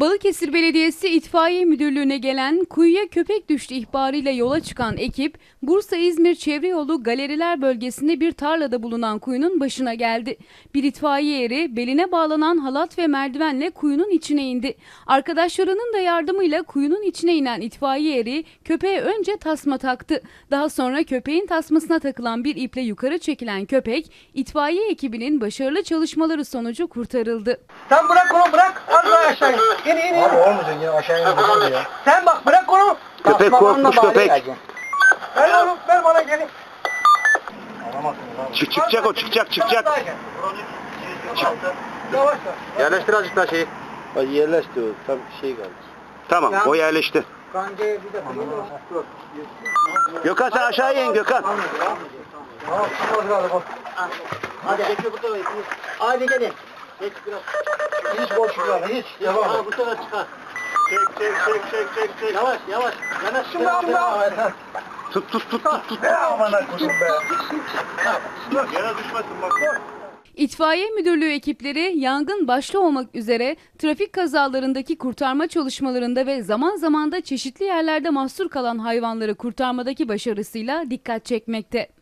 Balıkesir Belediyesi İtfaiye Müdürlüğü'ne gelen kuyuya köpek düştü ihbarıyla yola çıkan ekip, Bursa-İzmir Çevre Yolu Galeriler bölgesinde bir tarlada bulunan kuyunun başına geldi. Bir itfaiye eri beline bağlanan halat ve merdivenle kuyunun içine indi. Arkadaşlarının da yardımıyla kuyunun içine inen itfaiye eri köpeğe önce tasma taktı. Daha sonra köpeğin tasmasına takılan bir iple yukarı çekilen köpek, itfaiye ekibinin başarılı çalışmaları sonucu kurtarıldı. Sen bırak onu bırak. Az daha aşağı in. İn in in. Abi olmayacak ya aşağı ineceğiz ya. Sen bak bırak onu. Köpek Tasmalarla korkmuş, bağlı köpek. geleceksin. Ver onu ver bana gelin. Alamazsınız abi. Çık, çıkacak o çıkacak çıkacak. Yavaş yavaş. Yerleştir azıcık daha şeyi. Ay yerleşti o. Tam şey kaldı. Tamam o yerleşti. Kancaya bir de. Gökhan sen aşağıya in Gökhan. Hadi. Hadi gelin. Geç biraz. Hiç boşluk var hiç. Devam et. bu sefer çıkar. Çek çek çek çek çek çek. Yavaş yavaş. Yanaş. Abi abi. Tut tut tut tut. tut. Ne amına koyayım be. Yere düşmesin bak. İtfaiye Müdürlüğü ekipleri yangın başta olmak üzere trafik kazalarındaki kurtarma çalışmalarında ve zaman zaman da çeşitli yerlerde mahsur kalan hayvanları kurtarmadaki başarısıyla dikkat çekmekte.